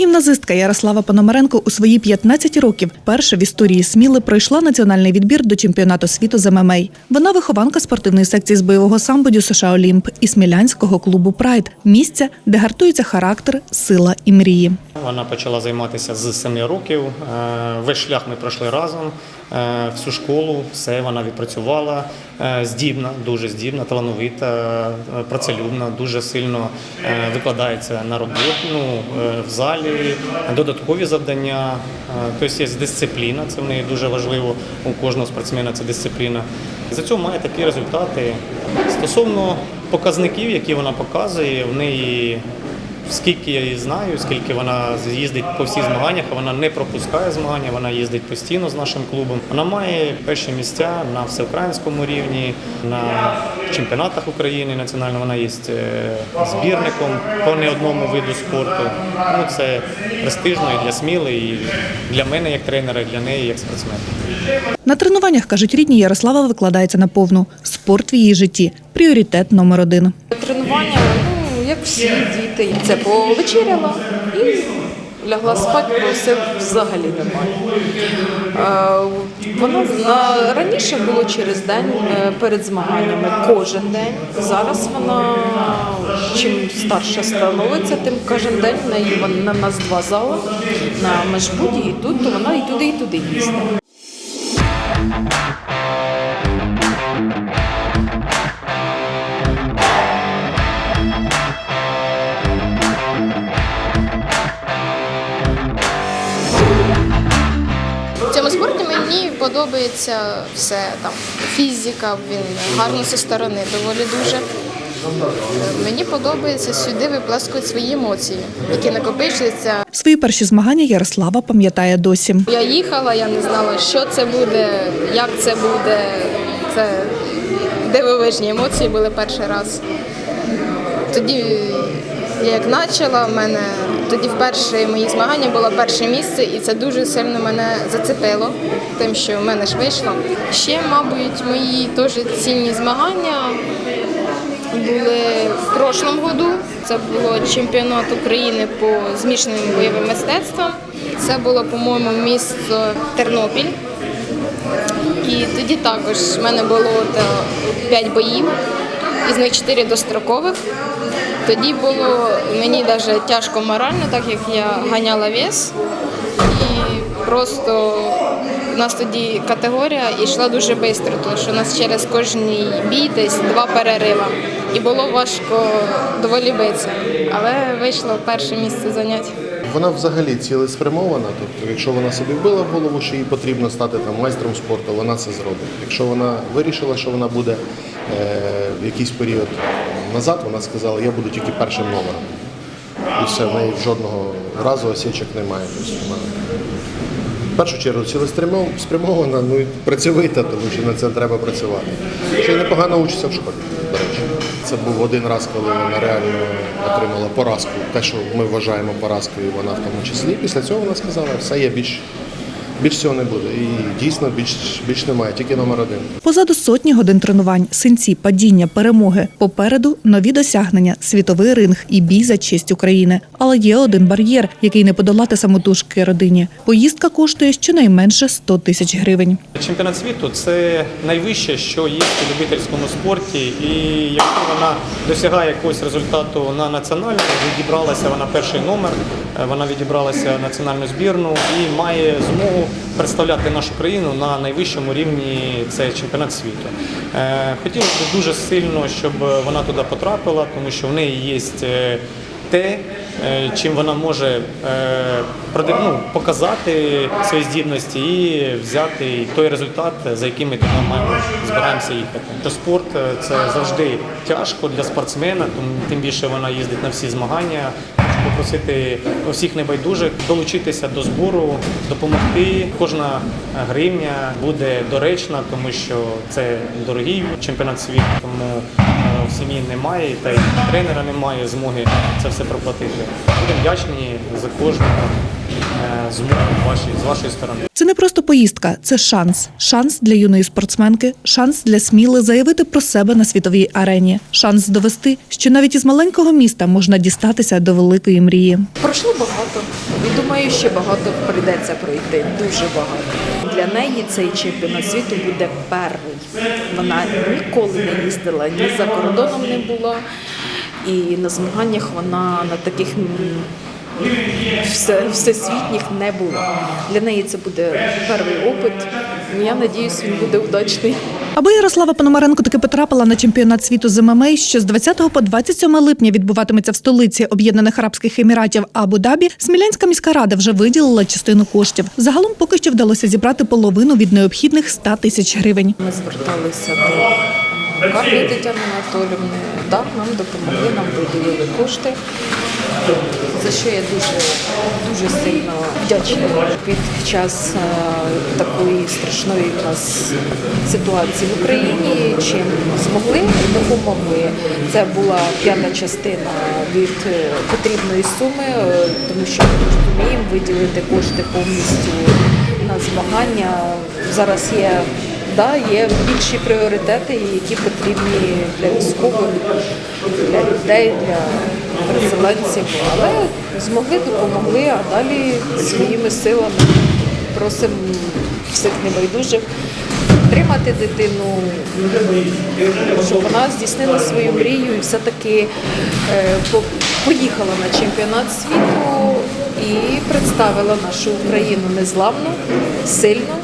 гімназистка Ярослава Пономаренко у свої 15 років перша в історії Сміли пройшла національний відбір до чемпіонату світу з ММА. Вона вихованка спортивної секції з бойового самбодю США Олімп і смілянського клубу Прайд місця, де гартується характер, сила і мрії. Вона почала займатися з 7 років. Е, Весь шлях ми пройшли разом. Е, Всю школу, все вона відпрацювала. Е, Здібна, дуже здібна, талановита, працелюбна, дуже сильно викладається на роботу ну, в залі, додаткові завдання. Тобто є дисципліна, це в неї дуже важливо. У кожного спортсмена це дисципліна. За цього має такі результати. Стосовно показників, які вона показує, в неї Скільки я її знаю, скільки вона їздить по всіх змаганнях, вона не пропускає змагання, вона їздить постійно з нашим клубом. Вона має перші місця на всеукраїнському рівні, на чемпіонатах України національно. Вона є е, збірником по не одному виду спорту. Ну, це престижно і для Сміли, і для мене як тренера, і для неї як спортсмена. На тренуваннях, кажуть рідні, Ярослава викладається на повну. Спорт в її житті пріоритет номер один. Тренування, ну, як всі діти. Це повечеряла і лягла спати, бо все взагалі нормально. Е, Воно на, раніше було через день е, перед змаганнями, кожен день. Зараз вона чим старше становиться, тим кожен день в неї на нас два зали на Межбуді і тут, то вона і туди, і туди їздить. Подобається все там. Фізика, він гарно зі сторони, доволі дуже. Мені подобається сюди виплескувати свої емоції, які накопичуються. Свої перші змагання Ярослава пам'ятає досі. Я їхала, я не знала, що це буде, як це буде. Це дивовижні емоції були перший раз. Тоді я як почала, в мене тоді вперше мої змагання було перше місце, і це дуже сильно мене зацепило, тим, що в мене ж вийшло. Ще, мабуть, мої теж цінні змагання були в прошлому году. Це було чемпіонат України по змішаним бойовим мистецтвам. Це було, по-моєму, місто Тернопіль. І тоді також в мене було 5 боїв, із них 4 дострокових. Тоді було мені навіть тяжко морально, так як я ганяла вес. І просто у нас тоді категорія йшла дуже швидко, тому що у нас через кожний бій десь два перерива. І було важко доволі битися. Але вийшло перше місце зайняти. Вона взагалі цілеспрямована. Тобто, якщо вона собі вбила в голову, що їй потрібно стати там майстром спорту, вона це зробить. Якщо вона вирішила, що вона буде е, в якийсь період назад, вона сказала, я буду тільки першим номером. І все, в неї жодного разу осічок немає. Тобто вона в першу чергу цілеспрямована, ну і працьовита, тому що на це треба працювати. Ще й непогано учиться в школі, до речі. Це був один раз, коли вона реально отримала поразку. Те, що ми вважаємо поразкою, вона в тому числі. Після цього вона сказала, все є більш, більш цього не буде. І дійсно більш, більш немає, тільки номер один. Позаду сотні годин тренувань, синці, падіння, перемоги. Попереду нові досягнення, світовий ринг і бій за честь України. Але є один бар'єр, який не подолати самотужки родині. Поїздка коштує щонайменше 100 тисяч гривень. Чемпіонат світу це найвище, що є в любительському спорті. І якщо вона досягає якогось результату на національному, відібралася вона перший номер, вона відібралася національну збірну і має змогу представляти нашу країну на найвищому рівні. Це чемпіонат світу. Е, Хотілося б дуже сильно, щоб вона туди потрапила, тому що в неї є е, те, чим вона може е, ну, показати свої здібності і взяти той результат, за яким ми збираємося їхати. То спорт е, це завжди тяжко для спортсмена, тому тим більше вона їздить на всі змагання. Попросити всіх небайдужих долучитися до збору, допомогти. Кожна гривня буде доречна, тому що це дорогий чемпіонат світу, тому е, в сім'ї немає, та й тренера немає змоги це все проплатити. Будемо вдячні за кожну е, змогу вашій- з вашої сторони. Це не просто поїздка, це шанс. Шанс для юної спортсменки, шанс для сміли заявити про себе на світовій арені, шанс довести, що навіть із маленького міста можна дістатися до великої мрії. Пройшло багато. І думаю, ще багато прийдеться пройти. Дуже багато. Для неї цей чемпіонат світу буде перший. Вона ніколи не їздила, ні за кордоном не була. І на змаганнях вона на таких всесвітніх не була. Для неї це буде перший опит. Я сподіваюся, він буде удачний. Аби Ярослава Пономаренко таки потрапила на чемпіонат світу з ММА, що з 20 по 27 липня відбуватиметься в столиці Об'єднаних Арабських Еміратів Абу-Дабі, Смілянська міська рада вже виділила частину коштів. Загалом поки що вдалося зібрати половину від необхідних 100 тисяч гривень. Ми зверталися до Карли Тетяни Анатолівни. Так, нам допомогли, нам виділили кошти, за що я дуже, дуже сильно вдячна. Під час е, такої страшної в нас ситуації в Україні, чим змогли, допомогли. Це була п'ята частина від е, потрібної суми, е, тому що ми розуміємо виділити кошти повністю на змагання. Зараз є Да, є більші пріоритети, які потрібні для військових, для людей, для переселенців. Але змогли, допомогли, а далі своїми силами просимо всіх небайдужих підтримати дитину, щоб вона здійснила свою мрію і все-таки е, поїхала на чемпіонат світу і представила нашу Україну незламну, сильну.